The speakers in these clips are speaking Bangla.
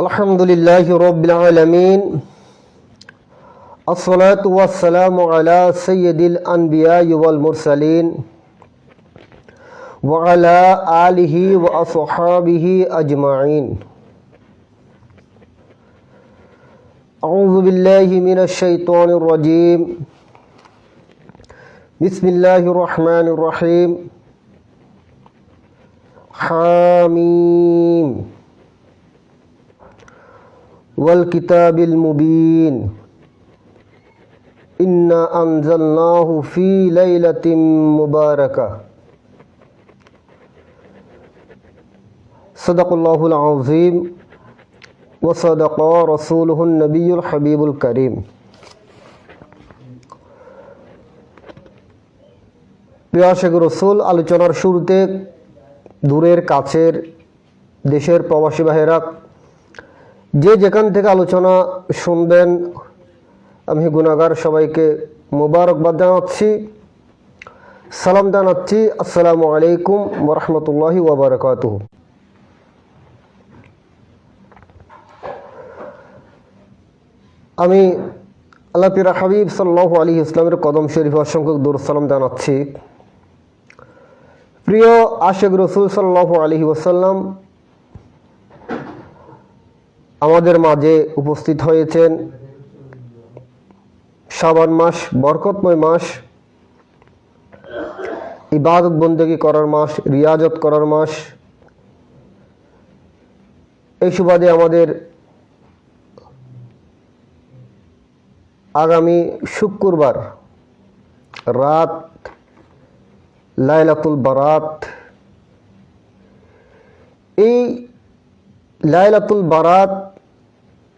الحمد لله رب العالمين الصلاة والسلام على سيد الأنبياء والمرسلين وعلى آله وأصحابه أجمعين أعوذ بالله من الشيطان الرجيم بسم الله الرحمن الرحيم حاميم والكتاب المبين إنا أنزلناه في ليلة مباركة صدق الله العظيم وصدق رسوله النبي الحبيب الكريم প্রিয় শেখ রসুল আলোচনার শুরুতে দূরের, কাছের, দেশের প্রবাসী ভাইয়েরা, যে যেখান থেকে আলোচনা শুনবেন, আমি গুণাগার সবাইকে মোবারকবাদ জানাচ্ছি, সালাম জানাচ্ছি। আসসালামু আলাইকুম ওরহমতুল্লাহি ওবরাকাত আমি আল্লাহ পিরা হাবিব সাল্লাহ আলী ইসলামের কদম শরীফ অসংখ্য দূর সালাম জানাচ্ছি। প্রিয় আশেক রসুল সাল্লাহ আলহি ওসাল্লাম আমাদের মাঝে উপস্থিত হয়েছেন শাবান মাস, বরকতময় মাস, ইবাদত বন্দেগী করার মাস, রিয়াজত করার মাস। এই সুবাদে আমাদের আগামী শুক্রবার রাত লাইলাতুল বারাত। এই লাইলাতুল বারাত,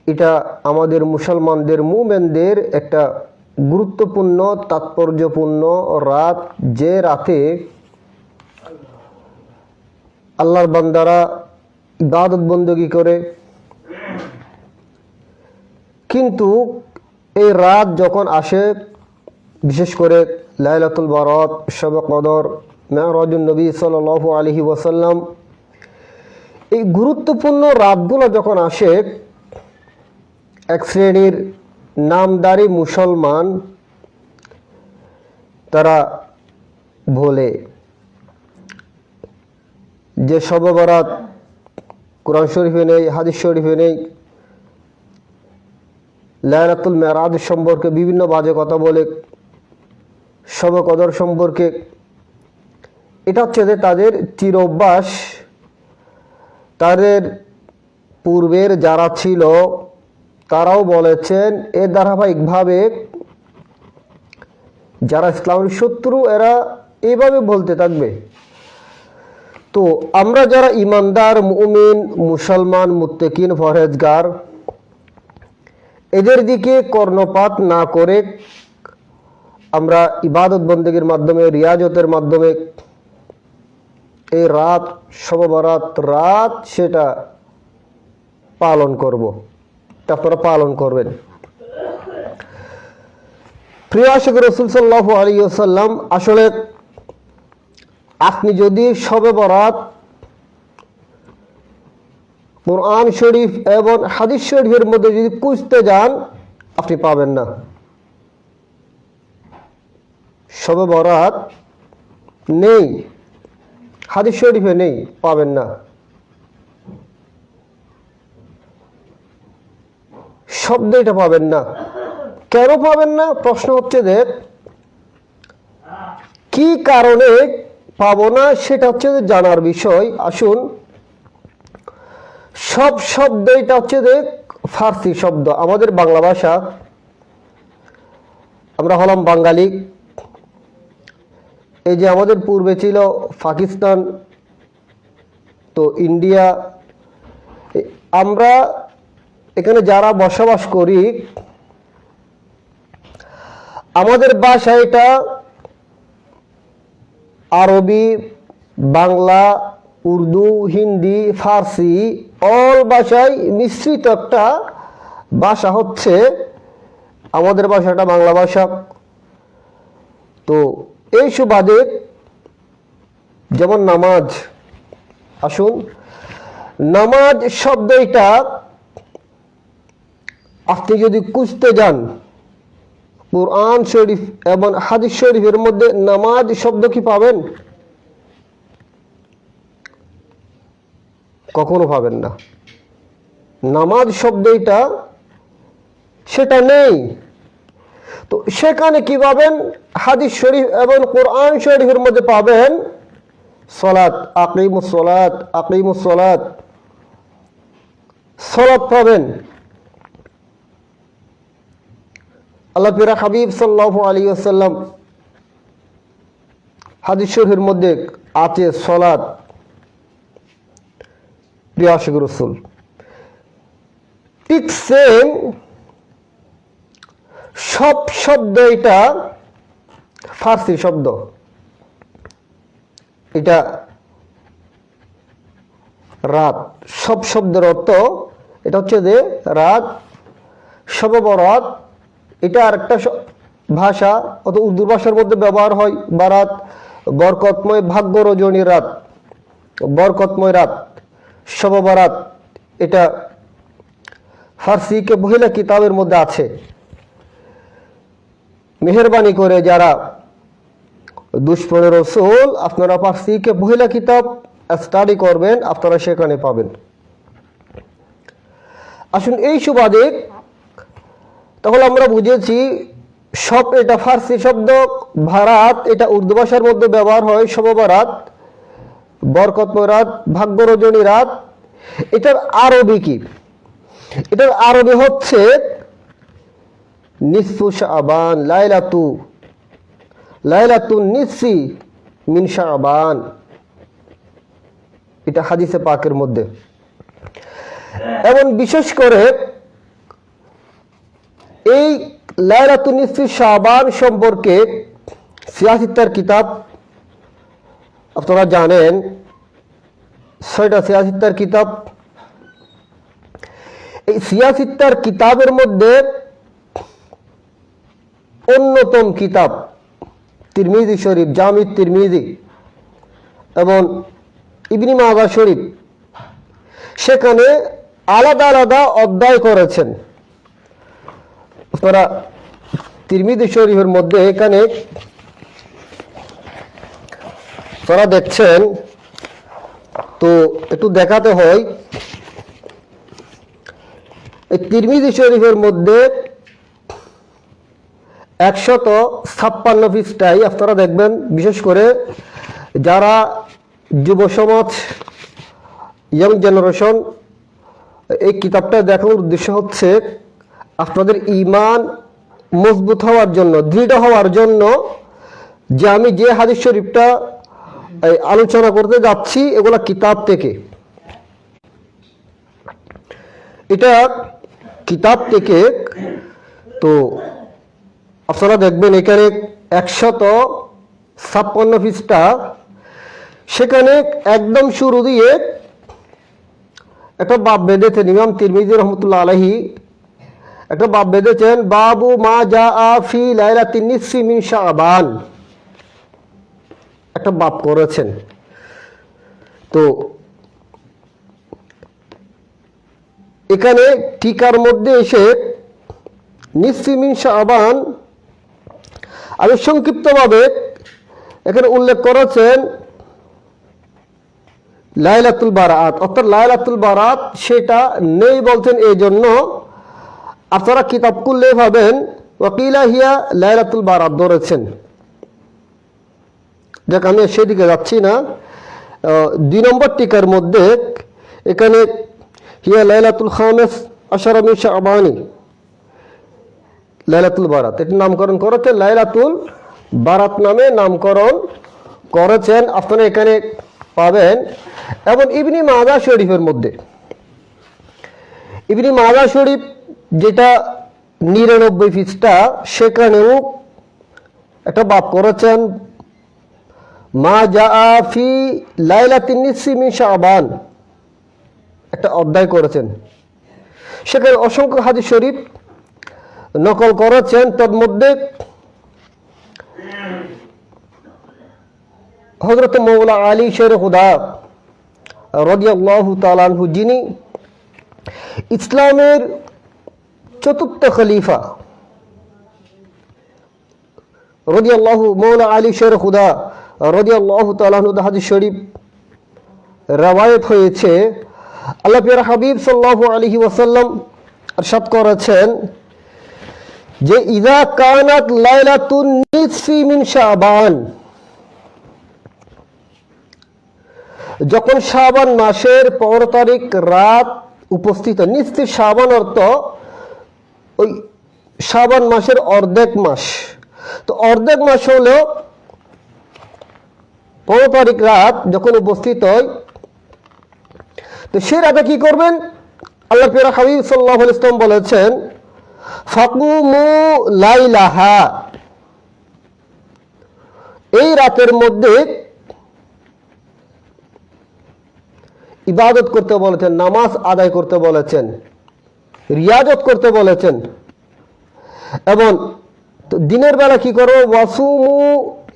এটা আমাদের মুসলমানদের, মুমেনদের একটা গুরুত্বপূর্ণ, তাৎপর্যপূর্ণ রাত। যে রাতে আল্লাহর বান্দারা ইবাদত বন্দী করে। কিন্তু এই রাত যখন আসে, বিশেষ করে লাইলাতুল বারাত, শব কদর মেহরাজুল নবী সাল আলহি ওসাল্লাম এই গুরুত্বপূর্ণ রাতগুলো যখন আসে, এক শ্রেণির নামদারি মুসলমান তারা বলে যে শব বরাত কোরআন শরীফে নেই, হাদিস শরীফে নেই। লায়রাতুল মেরাজ সম্পর্কে বিভিন্ন বাজে কথা বলে শব কদর সম্পর্কে। এটা হচ্ছে যে তাদের চির অভ্যাস তাদের পূর্বের যারা ছিল, তারাও বলেছেন এ ধারাবাহিকভাবে যারা ইসলামের শত্রু, এরা এইভাবে বলতে থাকবে। তো আমরা যারা ইমানদার, মুমিন, মুসলমান, মুত্তেকিন ফরহেজগার এদের দিকে কর্ণপাত না করে আমরা ইবাদত বন্দীর মাধ্যমে, রিয়াজতের মাধ্যমে এই রাত সববারাত রাত সেটা পালন করব। আপনারা পালন করবেন। প্রিয় রসুল সাল্লাহ আলী সাল্লাম আসলে আপনি যদি সবে বরাত কোরআন শরীফ এবং হাদিস শরীফের মধ্যে যদি খুঁজতে যান, আপনি পাবেন না। সবে বরাত নেই, হাদিস শরীফে নেই, পাবেন না। শব্দ এটা পাবেন না। কেন পাবেন না? প্রশ্ন হচ্ছে যে, কি কারণে পাবো না? সেটা হচ্ছে যে জানার বিষয়। আসুন, সব শব্দ এটা হচ্ছে যে ফার্সি শব্দ। আমাদের বাংলা ভাষা, আমরা হলাম বাঙালি। এই যে আমাদের পূর্বে ছিল পাকিস্তান, তো ইন্ডিয়া আমরা এখানে যারা বসবাস করি, আমাদের ভাষা এটা আরবি, বাংলা, উর্দু, হিন্দি, ফার্সি অল ভাষায় মিশ্রিত একটা ভাষা হচ্ছে আমাদের ভাষাটা বাংলা ভাষা। তো এই সুবাদে যেমন নামাজ, আসুন, নামাজ শব্দ শব্দটা আপনি যদি খুঁজতে যান, কোরআন শরীফ এবং হাদিস শরীফের মধ্যে নামাজ শব্দ কি পাবেন? কখনো পাবেন না। নামাজ শব্দ শব্দটা সেটা নেই। তো সেখানে কি পাবেন হাদিস শরীফ এবং কোরআন শরীফের মধ্যে পাবেন সলাৎ, আকিমুস সলাৎ সলাৎ। পাবেন। আল্লাহ পিরা হাবিব সাল্লাহ আলী আসাল্লাম হাদিস শরীফের মধ্যে আছে সলাৎ। প্রিয় আশিক রসুল, ঠিক সেম সব শব্দ এটা ফার্সি শব্দ। এটা রাত। সব শব্দের অর্থ এটা হচ্ছে যে রাত সববরাত এটা আর একটা ভাষা অত উর্দু ভাষার মধ্যে ব্যবহার হয় বারাত বরকতময় ভাগ্য রজনী রাত। বরকতময় রাত। সববরাত এটা ফার্সিকে মহিলা কিতাবের মধ্যে আছে। মেহরবানি করে যারা দুষ্পনের রসুল, আপনারা ফার্সিকে মহিলা কিতাব স্টাডি করবেন, আপনারা সেখানে পাবেন। আসুন এই সুবাদে তাহলে আমরা বুঝেছি, সব এটা ফার্সি শব্দ, ভারাত, এটা উর্দু ভাষার মধ্যে ব্যবহার হয় শববারাত বরকতময় রাত ভাগ্য রজনী রাত এটার আরবি কি? এটার আরবি হচ্ছে নিসফু শাবান লাইলাতু লাইলাতু নিসফি মিন শাবান। এটা হাদিসে পাকের মধ্যে। এবং বিশেষ করে এই লাইলাতু নিসফি শাবান সম্পর্কে সিয়াসিত্তার কিতাব আপনারা জানেন। ছয়টা সিয়াসিত্তার কিতাব। এই সিয়াসিত্তার কিতাবের মধ্যে অন্যতম কিতাব, তিরমিজি শরীফ জামিদ তিরমিজি এবং ইবনি মাজা শরীফ, সেখানে আলাদা আলাদা অধ্যায় করেছেন। তারা তিরমিদি শরীফের মধ্যে এখানে তারা দেখছেন, তো একটু দেখাতে হয়, এই তিরমিজি শরীফের মধ্যে একশত ছাপ্পান্ন পৃষ্ঠায় আপনারা দেখবেন, বিশেষ করে যারা যুব সমাজ ইয়ং জেনারেশন এই কিতাবটা দেখানোর উদ্দেশ্য হচ্ছে আপনাদের ইমান মজবুত হওয়ার জন্য, দৃঢ় হওয়ার জন্য যে আমি যে হাদিস শরীফটা আলোচনা করতে যাচ্ছি, এগুলা কিতাব থেকে। এটা কিতাব থেকে তো আপনারা দেখবেন এখানে একশত ছাপ্পান্ন পৃষ্ঠা। সেখানে একদম শুরু দিয়ে একটা বাপ বেঁধেছেন, ইমাম তিরমিজি রহমতুল্লাহ আলহি একটা বাপ বেঁধেছেন, বাবু মা যা আফি লাইলা তিনিসি মিন শাবান। একটা বাপ করেছেন। তো এখানে টিকার মধ্যে এসে নিসিমিন শাহবান আমি সংক্ষিপ্তভাবে এখানে উল্লেখ করেছেন লাইলাতুল বারাত, অর্থাৎ লাইলাতুল বারাত সেটা নেই বলছেন এই জন্য আপনারা কিতাব খুললে ভাবেন, ওয়াকিলা হিয়া লাইলাতুল বারাত ধরেছেন। দেখ, আমি সেদিকে যাচ্ছি না। দুই নম্বর টিকার মধ্যে এখানে হিয়া লাইলাতুল খামেস আশারামি শাহবানি লাইলাতুল বারাত। এটি নামকরণ করেছেন লাইলাতুল বারাত নামে নামকরণ করেছেন। আপনারা এখানে পাবেন। এবং ইবনি মাজা শরীফের মধ্যে। ইবনি মাজা শরীফ যেটা নিরানব্বই পৃষ্ঠা, সেখানেও একটা বাপ করেছেন, মা যা ফি লাইলাতিন নিসি মিন শাবান। একটা অধ্যায় করেছেন। সেখানে অসংখ্য হাদিস শরীফ নকল করেছেন, তন্মধ্যে হজরত মৌলা আলী শের হুদা রদিয়াল্লাহু তালানহু যিনি ইসলামের চতুর্থ খলিফা রদিয়াল্লাহু মৌলা আলী শের খুদা রদিয়াল্লাহু তালাহনু হাদিস শরীফ রওয়ায়ত হয়েছে। আল্লাহ পিয়ার হাবিব সাল্লাহ আলহি ওয়াসাল্লাম আরশাদ করেছেন যে ইদা কানাত লাইলাতুন নিসফি মিন শাবান, যখন শাবান মাসের পনেরো তারিখ রাত উপস্থিত, নিসফি শাবান অর্থ ওই শাবান মাসের অর্ধেক মাস। তো অর্ধেক মাস হলেও পনেরো তারিখ রাত যখন উপস্থিত হয়, তো সে রাতে কি করবেন? আল্লাহ পিরা হাবিব সাল্লাহ ইসলাম বলেছেন ফাকুমু লাইলাহা। এই রাতের মধ্যে ইবাদত করতে বলেছেন, নামাজ আদায় করতে বলেছেন, রিয়াজত করতে বলেছেন। এবং দিনের বেলা কি করো ওয়াসুমু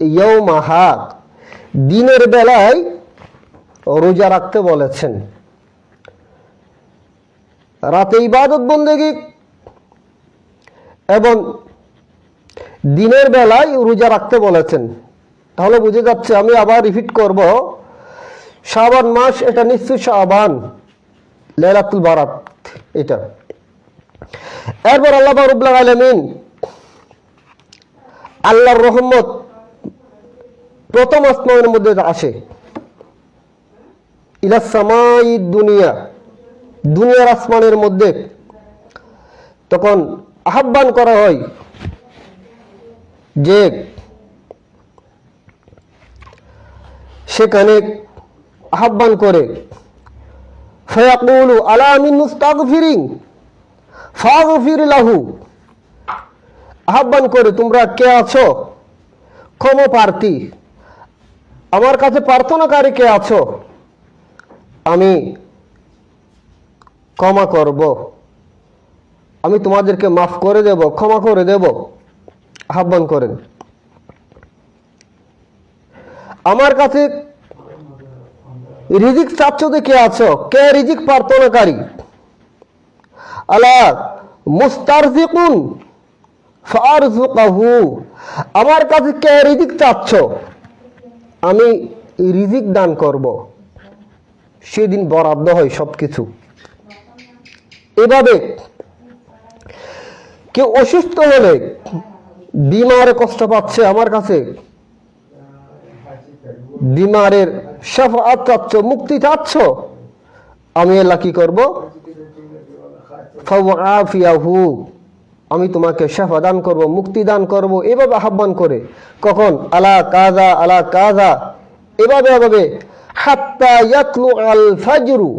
ইয়ৌমাহা দিনের বেলায় রোজা রাখতে বলেছেন। রাতে ইবাদত বন্দেগি দিনের বেলায় রোজা রাখতে বলেছেন। তাহলে বুঝে যাচ্ছে আমি আবার রিপিট করব, শাবান মাস এটা নিশ্চয় শাবান লেলাতুল বারাত, এটা। এরপর আল্লাহ রুবুল্লাহ আলমিন আল্লাহর রহমত প্রথম আসমানের মধ্যে আসে। ইলা সামাই দুনিয়া, দুনিয়ার আসমানের মধ্যে। তখন আহ্বান করা হয় যে সেখানে আহ্বান করে আহ্বান করে, তোমরা কে আছো? ক্ষমা প্রার্থী আমার কাছে প্রার্থনাকারী কে আছো? আমি ক্ষমা করব। আমি তোমাদেরকে মাফ করে দেব, ক্ষমা করে দেব, আহ্বান করেন। আমার কাছে রিজিক চাচ্ছ কে আছো? কে রিজিক প্রার্থনাকারী আলা মুস্তারজিকুন ফারজুকাহু আমার কাছে কে রিজিক চাচ্ছ? আমি রিজিক দান করব। সেদিন বরাদ্দ হয় সবকিছু। এভাবে কেউ অসুস্থ হলে বিমারে কষ্ট পাচ্ছে আমার কাছে। বিমারের সাফাত চাচ্ছ, মুক্তি চাচ্ছ? আমি আল্লাহ কি করব? আমি তোমাকে শাফা দান করব, মুক্তি দান করব, এভাবে আহ্বান করে। কখন? আলা কাজা আলা কাজা এভাবে এভাবে। হাত্তা আল ফাজরু।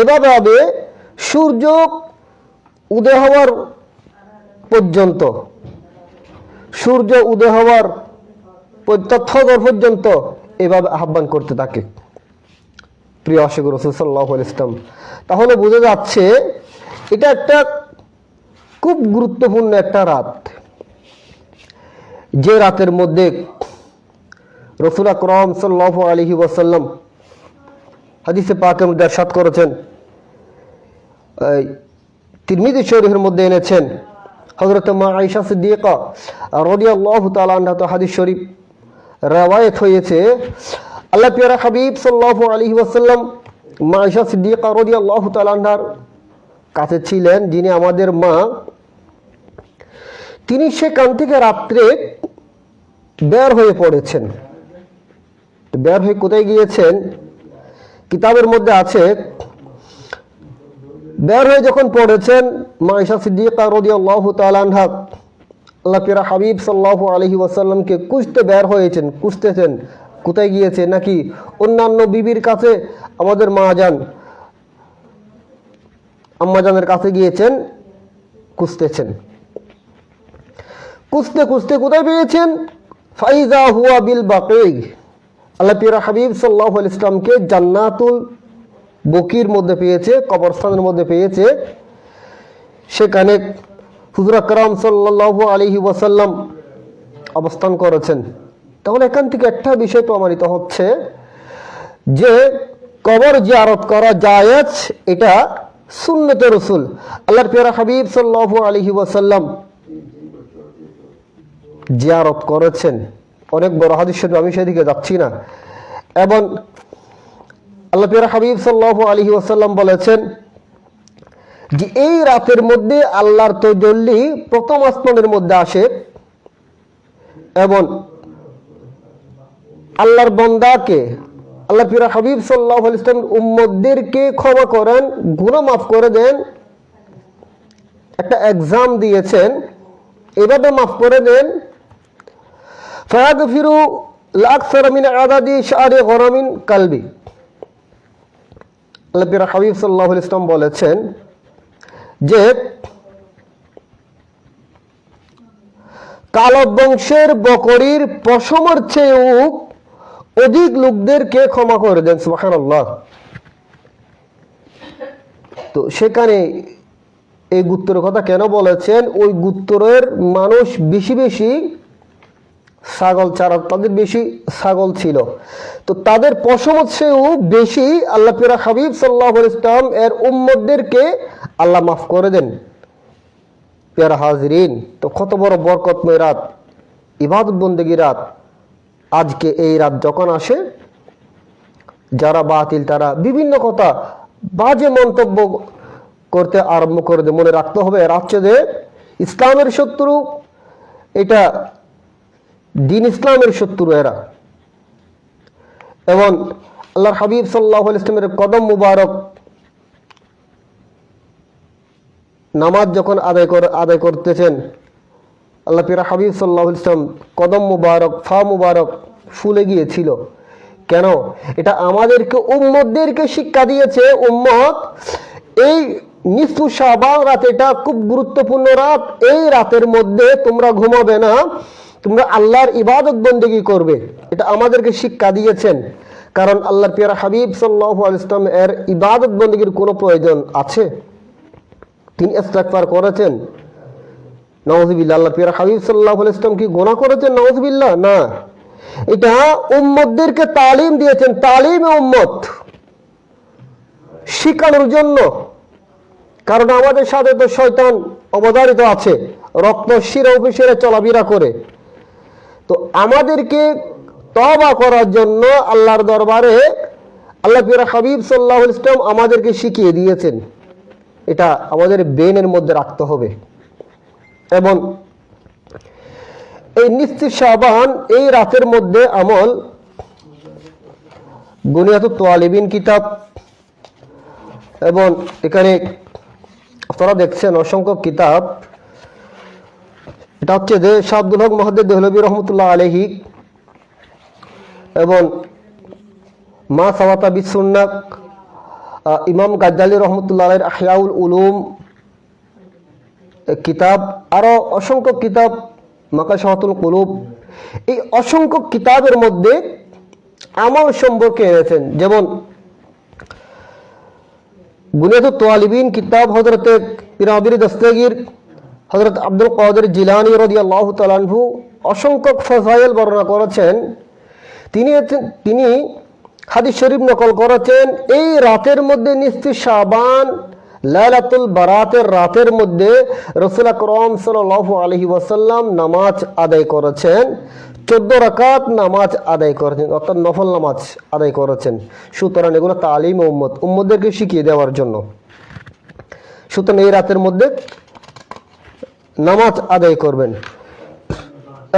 এভাবে সূর্য উদয় হওয়ার পর্যন্ত। সূর্য উদয় হওয়ার তথ্যগর পর্যন্ত এভাবে আহ্বান করতে থাকে। প্রিয় আশেখ রসুল সাল্লাহ ইসলাম তাহলে বোঝা যাচ্ছে এটা একটা খুব গুরুত্বপূর্ণ একটা রাত। যে রাতের মধ্যে রসুল আকরম সাল্লাহ আলহি ওয়াসাল্লাম হাদিসে পাকের মধ্যে সাত করেছেন। তিরমিদি শরীফের মধ্যে এনেছেন হজরত মা আইসা সিদ্দিকা রদিয়াল্লাহ তাআলা আনহা তো হাদিস শরীফ রওয়ায়ত হয়েছে। আল্লাহ পিয়ারা হাবিব সাল্লাহ আলহি ওয়াসাল্লাম মা আইসা সিদ্দিকা রদিয়াল্লাহ তাআলা আনহার কাছে ছিলেন, যিনি আমাদের মা। তিনি সেখান থেকে রাত্রে বের হয়ে পড়েছেন। বের হয়ে কোথায় গিয়েছেন? কিতাবের মধ্যে আছে বের হয়ে যখন পড়েছেন মাইশা সিদ্দিকা রদি আল্লাহ তালানহা আল্লাহ হাবিব সাল্লাহ আলহি ওয়াসাল্লামকে কুঁজতে বের হয়েছেন কুঁজতেছেন কোথায় গিয়েছে নাকি অন্যান্য বিবির কাছে? আমাদের মা যান আম্মাজানের কাছে গিয়েছেন কুঁজতেছেন কুঁজতে কুঁজতে কোথায় পেয়েছেন? ফাইজা হুয়া বিল বাকি আল্লাহ পিরা হাবিব সাল্লাহ ইসলামকে জান্নাতুল বকির মধ্যে পেয়েছে, কবরস্থানের মধ্যে পেয়েছে। সেখানে হুজুর আকরাম সাল্লাহ আলহি ওয়াসাল্লাম অবস্থান করেছেন। তাহলে এখান থেকে একটা বিষয় প্রমাণিত হচ্ছে যে, কবর যে জিয়ারত করা জায়েজ, এটা সুন্নত রসুল আল্লাহর পেয়ারা হাবিব সাল্লাল্লাহু আলাইহি ওয়াসাল্লাম জিয়ারত করেছেন। অনেক বড় হাদিস আমি সেদিকে যাচ্ছি না। এবং আল্লাহ পেয়ারা হাবিব সাল্লাহ আলাইহি ওয়াসাল্লাম বলেছেন যে এই রাতের মধ্যে আল্লাহর তৈজল্লি প্রথম আসমানের মধ্যে আসে এবং আল্লাহর বন্দাকে, আল্লাহ পিরা হাবিব সাল্লাহ ইসলাম উম্মদদেরকে ক্ষমা করেন গুণ মাফ করে দেন, একটা এক্সাম দিয়েছেন, এভাবে মাফ করে দেন। ফায়াদ ফিরু লাখ সারামিন আদাদি শাহরে গরমিন কালবি। আল্লাহ হাবিব ইসলাম বলেছেন যে বকরির পশমের চেয়েও অধিক লোকদেরকে ক্ষমা করে দেন তো সেখানে এই গুত্তরের কথা কেন বলেছেন? ওই গুত্তরের মানুষ বেশি বেশি ছাগল চারা তাদের বেশি ছাগল ছিল। তো তাদের পশমত সেও বেশি আল্লাহ পিরা হাবিব সাল্লাহ ইসলাম এর উম্মদদেরকে আল্লাহ মাফ করে দেন। পেয়ারা হাজরিন, তো কত বড় বরকতময় রাত, ইবাদত বন্দেগী রাত। আজকে এই রাত যখন আসে, যারা বাতিল তারা বিভিন্ন কথা বাজে মন্তব্য করতে আরম্ভ করে দেয়। মনে রাখতে হবে রাত্রে যে ইসলামের শত্রু, এটা দিন ইসলামের শত্রু এরা। এবং আল্লাহর হাবিব সাল্লাহ ইসলামের কদম মুবারক নামাজ যখন আদায় কর আদায় করতেছেন, আল্লাহ পিরা হাবিব সাল্লাহ ইসলাম কদম মুবারক, ফা মুবারক ফুলে গিয়েছিল। কেন? এটা আমাদেরকে, উম্মতদেরকে শিক্ষা দিয়েছে উম্মত, এই নিস্তু শাহবান রাত এটা খুব গুরুত্বপূর্ণ রাত, এই রাতের মধ্যে তোমরা ঘুমাবে না। তোমরা আল্লাহর ইবাদত বন্দেগি করবে। এটা আমাদেরকে শিক্ষা দিয়েছেন। কারণ আল্লাহ পিয়ারা হাবিব সাল্লাহ ইসলাম এর ইবাদত বন্দেগির কোনো প্রয়োজন আছে? তিনি ইস্তেগফার করেছেন। নওয়াজবিল্লাহ আল্লাহ পিয়ার হাবিব সাল্লাহ ইসলাম কি গোনা করেছেন নওয়াজবিল্লাহ না। এটা উম্মতদেরকে তালিম দিয়েছেন, তালিমে উম্মত। শিখানোর জন্য। কারণ আমাদের সাথে তো শয়তান অবধারিত আছে। রক্ত শিরা উপশিরে চলাফেরা করে। তো আমাদেরকে তবা করার জন্য আল্লাহর দরবারে আল্লাহ পিয়ার হাবিব সাল্লাহ ইসলাম আমাদেরকে শিখিয়ে দিয়েছেন। এটা আমাদের ব্রেনের মধ্যে রাখতে হবে। এবং এই নিশ্চিত সাবান এই রাতের মধ্যে আমল বুনিয়াত তোয়ালিবিন কিতাব, এবং এখানে আপনারা দেখছেন অসংখ্য কিতাব। এটা হচ্ছে যে শাব্দুল হক মহাদ্দের দেহলবী রহমতুল্লাহ আলহি এবং মা সাওয়াতা বিসুন্নাক ইমাম গাজ্জালি রহমতুল্লাহ আলাইহির আহিয়াউল উলুম কিতাব, আরও অসংখ্য কিতাব, মাকাশাহাতুল কুলুব। এই অসংখ্য কিতাবের মধ্যে আমল সম্পর্কে এনেছেন। যেমন বুনিয়াদ তোয়ালিবিন কিতাব হজরত পিরাবির দস্তগীর হজরত আব্দুল কাদের জিলানি রদি আল্লাহ তালানহু অসংখ্য ফজাইল বর্ণনা করেছেন। তিনি তিনি হাদিস শরীফ নকল করেছেন, এই রাতের মধ্যে নিশ্চিত শাবান লালাতুল বারাতের রাতের মধ্যে রসুল আকরম সাল আলহি ওয়াসাল্লাম নামাজ আদায় করেছেন, চোদ্দ রাকাত নামাজ আদায় করেছেন, অর্থাৎ নফল নামাজ আদায় করেছেন। সুতরাং এগুলো তালিম উম্মত উম্মদদেরকে শিখিয়ে দেওয়ার জন্য। সুতরাং এই রাতের মধ্যে নামাজ আদায় করবেন।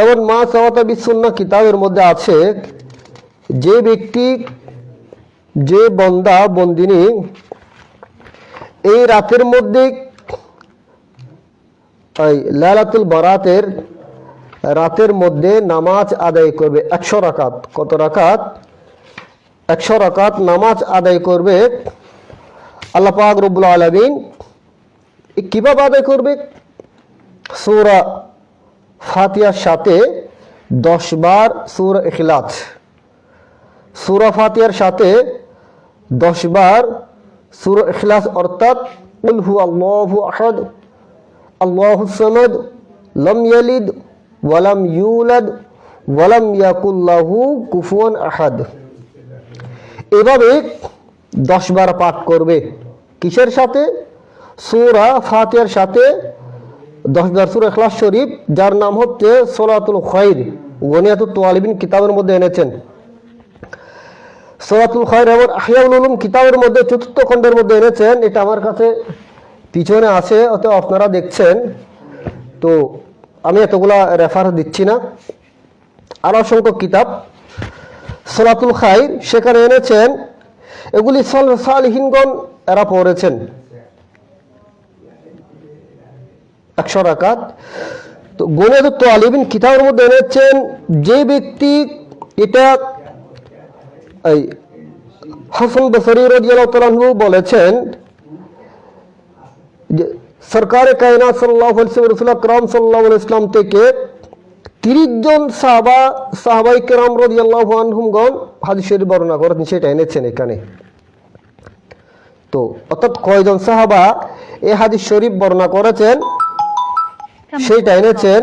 এবং মা সাওয়াতা বিসুন্না কিতাবের মধ্যে আছে, যে ব্যক্তি, যে বন্দা, বন্দিনী এই রাতের মধ্যে লালাতুল বরাতের রাতের মধ্যে নামাজ আদায় করবে একশো রাকাত। কত রাকাত? একশো রাকাত নামাজ আদায় করবে আল্লাহ পাক রব্বুল আলমিন। কীভাবে আদায় করবে? সূরা ফাতিয়ার সাথে দশ বার সূরা ইখলাস। সূরা ফাতিহার সাথে দশ বার সূরা ইখলাস অর্থাৎ উলহু আল্লাহু আহাদ, আল্লাহু সামাদ, লাম ইয়ালিদ ওয়ালাম ইউলাদ ওয়ালাম ইয়াকুল্লাহু কুফুয়ান আহাদ। এভাবে দশ বার পাঠ করবে। কিসের সাথে? সুরা ফাতিয়ার সাথে দশ সুরা ইখলাস শরীফ, যার নাম হচ্ছে সোলাতুল খৈর। গনিয়াতুল তোয়ালিবিন কিতাবের মধ্যে এনেছেন। সোলাতুল খৈর এবং আহিয়াউল উলুম কিতাবের মধ্যে চতুর্থ খণ্ডের মধ্যে এনেছেন। এটা আমার কাছে পিছনে আছে অত আপনারা দেখছেন। তো আমি এতগুলা রেফার দিচ্ছি না। আরও অসংখ্য কিতাব। সোলাতুল খাইর সেখানে এনেছেন। এগুলি সল- সালিহিনগণ এরা পড়েছেন। একশো রাকাত। তো গণিত তো আলিবিন কিতাবের মধ্যে এনেছেন যে ব্যক্তি এটা, এই হাসান বসরি আনহু বলেছেন যে, সরকারে কায়নাত সাল্লাল্লাহু আলাইহি ওয়াসাল্লাম, রাসূল আকরাম সাল্লাল্লাহু ইসলাম থেকে তিরিশ জন সাহাবা, সাহাবাই কেরাম রাদিয়াল্লাহু আনহুমগণ হাদিস বর্ণনা করেছেন, সেটা এনেছেন এখানে। তো অর্থাৎ কয়জন সাহাবা এ হাদিস শরীফ বর্ণনা করেছেন? সেইটা এনেছেন.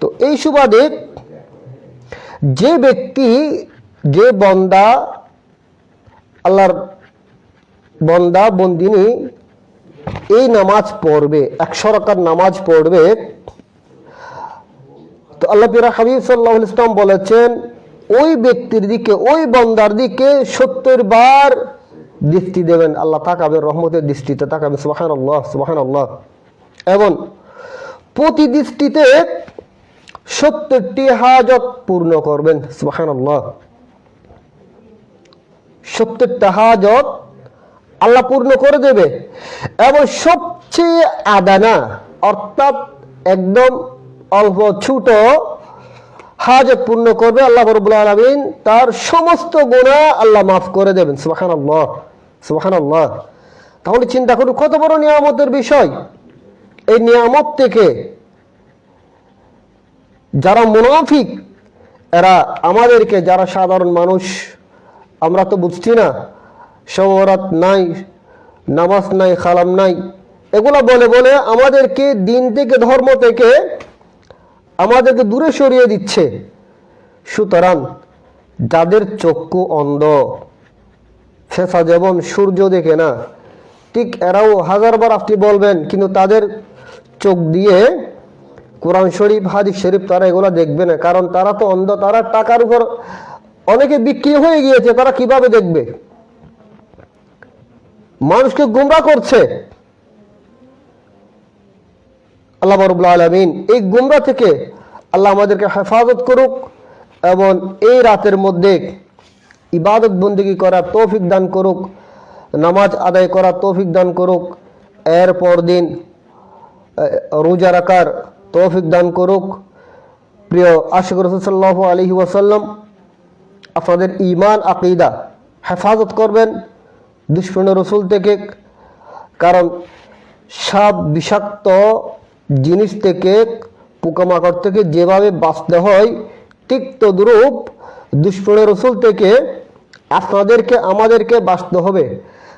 তো এই সুবাদে যে ব্যক্তি যে বন্দা আল্লাহর বন্দা বন্দিনী এই নামাজ পড়বে একশো রাকাত নামাজ পড়বে তো আল্লাহ পিরা হাবিব সাল্লাহ ইসলাম বলেছেন ওই ব্যক্তির দিকে ওই বন্দার দিকে সত্তর বার দৃষ্টি দেবেন। আল্লাহ তাকাবে রহমতের দৃষ্টিতে তাকাবে। সুবাহান আল্লাহ সুবাহান আল্লাহ এবং প্রতি দৃষ্টিতে সত্তরটি হাজত পূর্ণ করবেন সুবাহান আল্লাহ সত্তরটা হাজত আল্লাহ পূর্ণ করে দেবে। এবং সবচেয়ে আদানা, অর্থাৎ একদম অল্প ছোট হাজত পূর্ণ করবে আল্লাহ রবুল্লা আলমিন, তার সমস্ত গোনা আল্লাহ মাফ করে দেবেন সুবাহান আল্লাহ সুবাহান আল্লাহ তাহলে চিন্তা করুন কত বড় নিয়ামতের বিষয়। এই নিয়ামত থেকে যারা মুনাফিক, এরা আমাদেরকে, যারা সাধারণ মানুষ, আমরা তো বুঝছি না, সমরাত নাই, নামাজ নাই খালাম নাই, এগুলো বলে বলে আমাদেরকে দিন থেকে, ধর্ম থেকে আমাদেরকে দূরে সরিয়ে দিচ্ছে। সুতরাং যাদের চক্ষু অন্ধ ফেসা যেমন সূর্য দেখে না, ঠিক এরাও হাজারবার আপনি বলবেন, কিন্তু তাদের চোখ দিয়ে কোরআন শরীফ হাদিস শরীফ তারা এগুলো দেখবে না। কারণ তারা তো অন্ধ তারা টাকার উপর অনেকে বিক্রি হয়ে গিয়েছে তারা কীভাবে দেখবে? মানুষকে গুমরা করছে। আল্লাহ রবুল্লা আলমিন এই গুমরা থেকে আল্লাহ আমাদেরকে হেফাজত করুক এবং এই রাতের মধ্যে ইবাদত বন্দিগি করার তৌফিক দান করুক নামাজ আদায় করার তৌফিক দান করুক। এরপর দিন আহ, রোজা রাখার তৌফিক দান করুক। প্রিয় আশিক রসুল্লাহ আলহি ওয়াসাল্লাম, আপনাদের ইমান আকিদা হেফাজত করবেন দুশ্মন রসুল থেকে, কারণ সাপ বিষাক্ত জিনিস থেকে, পোকামাকড় থেকে যেভাবে বাঁচতে হয়, ঠিক তদ্রূপ দুশ্মন রসুল থেকে আপনাদেরকে, আমাদেরকে বাঁচতে হবে।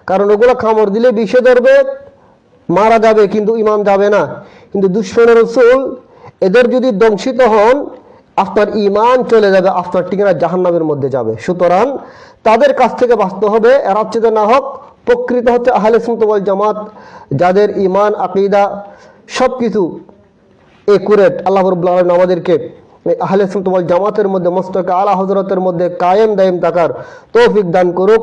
কারণ ওগুলো কামড় দিলে বিষে ধরবে মারা যাবে কিন্তু ইমান যাবে না। কিন্তু দুশ্মন রসুল, এদের যদি দংশিত হন, আপনার ইমান চলে যাবে, আপনার ঠিকানা জাহান্নামের মধ্যে যাবে। সুতরাং তাদের কাছ থেকে বাঁচতে হবে, এরা হচ্ছে না হোক প্রকৃত হচ্ছে আহলে সুন্তবল জামাত, যাদের ইমান আকিদা সব কিছু একুরেট আল্লাহ রবুল্লা আলম আমাদেরকে আহলে সুন্তবল জামাতের মধ্যে, মস্তকে আলা হজরতের মধ্যে কায়েম দায়েম থাকার তৌফিক দান করুক।